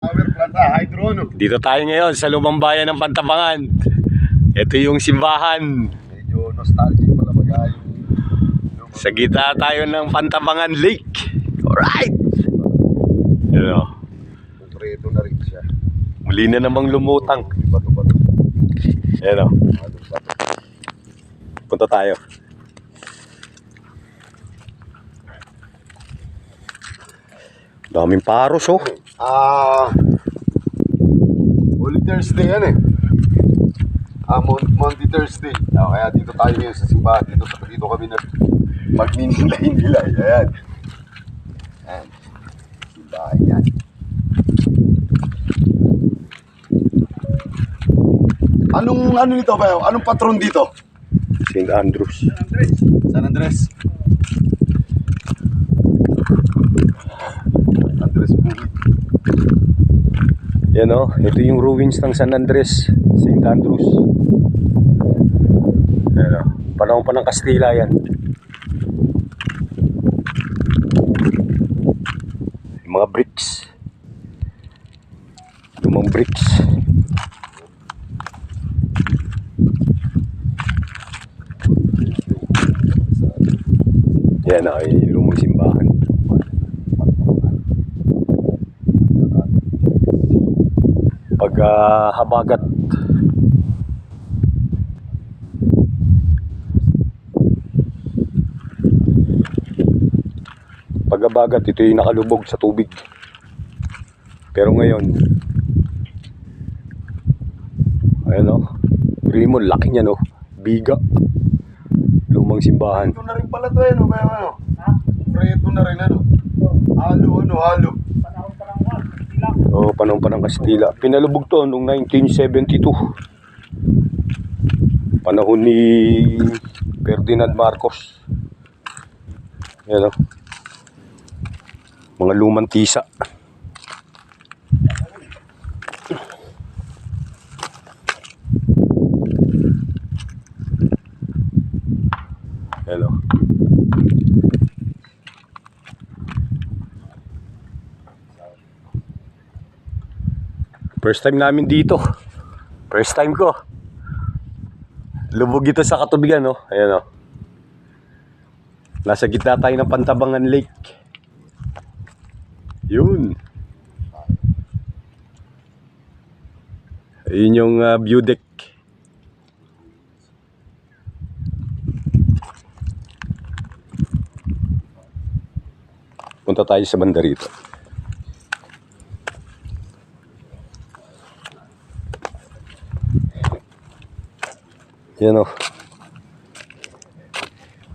Power plant ah, no. Dito tayo ngayon sa lumang bayan ng Pantabangan. Ito yung simbahan. Medyo nostalgic pala pag ah, yung Sa gitna tayo ng Pantabangan Lake. Alright! Ano, konkreto na rin siya. muli na namang lumutang. Bato-bato. Ano, bato. punta tayo. Daming paros oh. Ah, Holy Thursday yan eh. Ah, Mon- Monday Thursday. Ah, kaya dito tayo ngayon sa simbahan. Dito, dito kami nag magninilay-nilay. Ayan. Ayan. Simbahan yan. Anong ano nito ba? Anong patron dito? St. Andrews. San Andres. Andres Yan oh, ito yung ruins ng San Andres, St. Andrews. Yan oh, panahon pa ng Kastila yan. Yung mga bricks. Lumang bricks. Yan oh, yung lumang simbahan. Pag ah, habagat pag habagat ito yung nakalubog sa tubig pero ngayon ayan o Green mo, laki niya no biga lumang simbahan Ito na rin pala to eh, no? Kaya ano? Ha? Preto na rin ano? Halo, ano, halo. Oo, panahon pa ng Kastila. Pinalubog to noong 1972. Panahon ni Ferdinand Marcos. Yan o. Mga lumang tisa. Yan o. First time namin dito. First time ko. Lubog ito sa katubigan, no? Ayan, no? Nasa gitna tayo ng Pantabangan Lake. Yun. Ayun yung ah, view deck. Punta tayo sa banda rito. Yan o.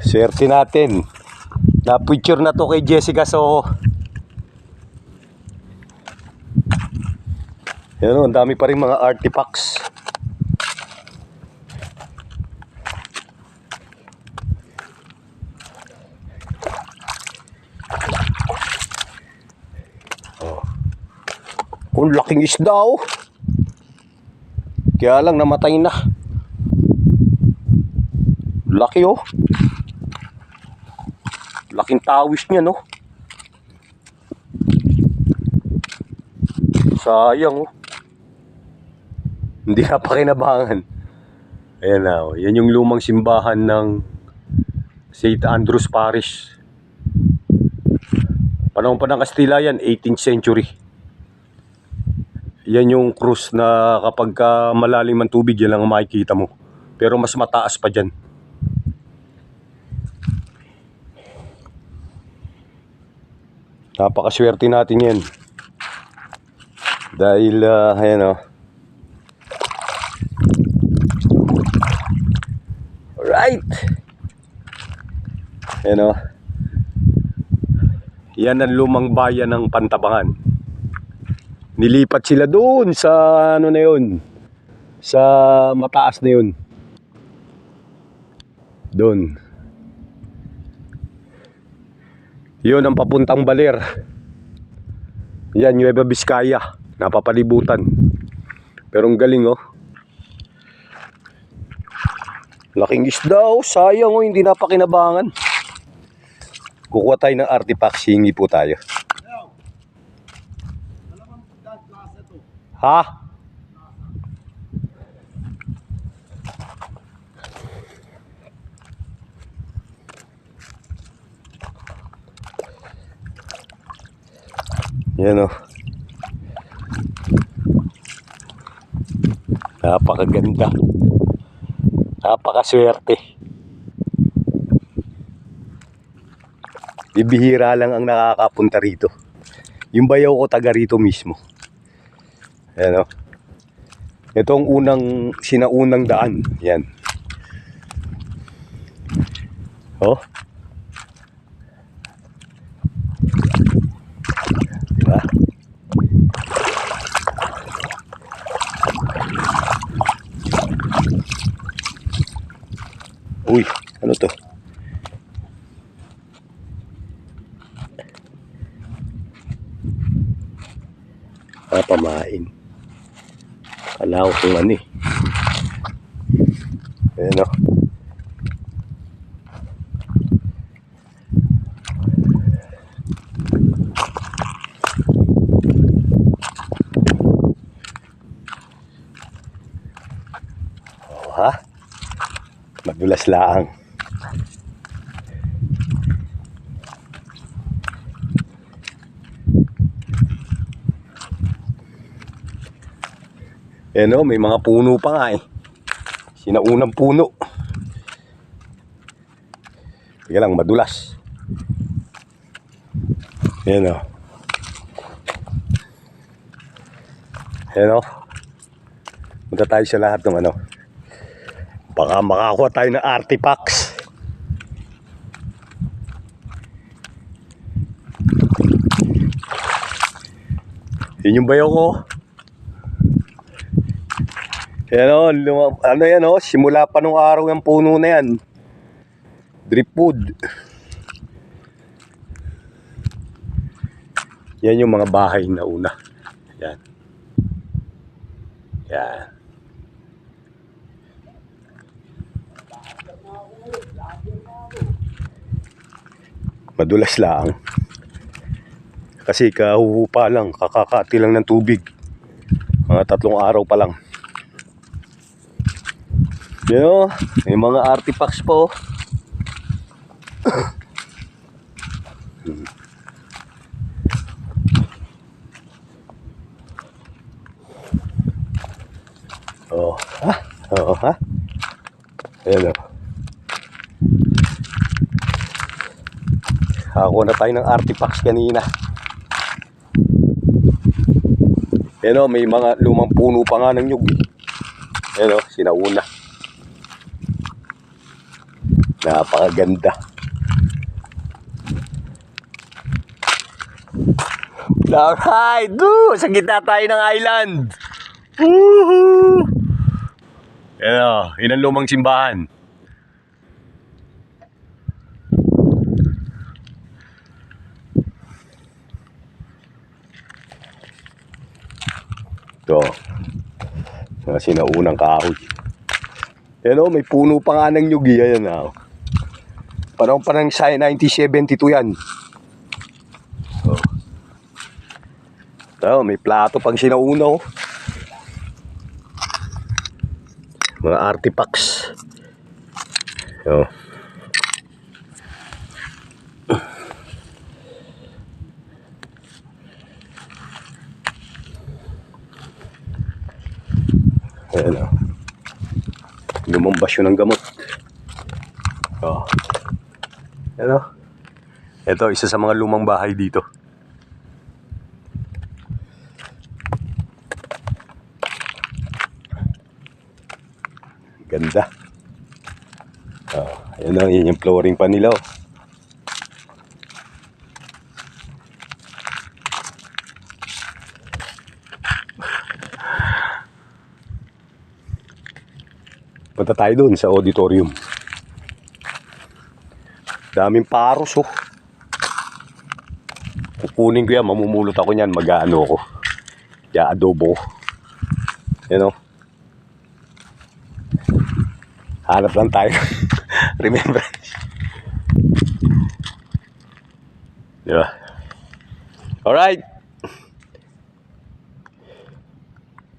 Swerte natin. Na-picture na to kay Jessica so Yan o, ang dami pa rin mga artifacts. Oh. Kung laking isda oh. Kaya lang namatay na. Laki oh. Laking tawis niya no. Sayang oh. Hindi na pakinabangan. Ayan na oh. Yan yung lumang simbahan ng St. Andrews Parish. Panahon pa ng Kastila yan, 18th century. Yan yung cruise na kapag ka malalim ang tubig, yan lang ang makikita mo. Pero mas mataas pa dyan. Napakaswerte natin yan. Dahil, ah, ayan o. Alright. Ayan o. Yan ang lumang bayan ng Pantabangan. Nilipat sila doon sa ano na yun. Sa mataas na yun. Doon. Yun ang papuntang Baler. Yan, Nueva Vizcaya. Napapalibutan. Pero ang galing oh. Laking isda oh. Sayang oh, hindi napakinabangan. Kukuha tayo ng artifacts, hingi po tayo. Ha? Yan o. Napakaganda. Napakaswerte. Bibihira lang ang nakakapunta rito. Yung bayaw ko taga rito mismo. Ayan o. Ito ang unang, sinaunang daan. Yan. Oh. Diba? Uy, ano to? Ah, pamain. Kala kung ano eh. Ayan o. Oh, ha? Madulas laang. Yan o, may mga puno pa nga eh. Sinaunang puno. Sige lang, madulas. Yan o. Yan o. Punta tayo sa lahat ng ano. Baka makakuha tayo ng artifacts. Yun yung bayaw ko. Yan o, ano yan o, simula pa nung araw yung puno na yan. Drip wood. Yan yung mga bahay na una. Yan. Yan. Madulas lang. Kasi kahuhupa lang, kakakati lang ng tubig. Mga tatlong araw pa lang. Yan o, may mga artifacts pa oh. Oh, ha? Oo, ha? Ayan o. Ako na tayo ng artifacts kanina. Ayan o, may mga lumang puno pa nga ng nyug. Ayan o, sinauna. Napakaganda. Alright, do! Sa gitna tayo ng island. Woohoo! Yan o, yun ang lumang simbahan. Ito. Mga sinaunang kahoy. Yan o, may puno pa nga ng nyugi. Ayan na. o. Panahon pa ng sa- 1972 yan. Oh. Ito, may plato pang sinauna oh. Mga artifacts. Oh. Ayan o. Yun ng gamot. Oh. Ano? Ito, isa sa mga lumang bahay dito. Ganda. Oh, ayan na, yun yung flooring pa nila. Oh. Punta tayo doon sa auditorium. Daming paros oh. Kukunin ko yan, mamumulot ako niyan, mag-ano ako. Ya adobo. ko. Yan oh. Hanap lang tayo. Remember. Di ba? Alright.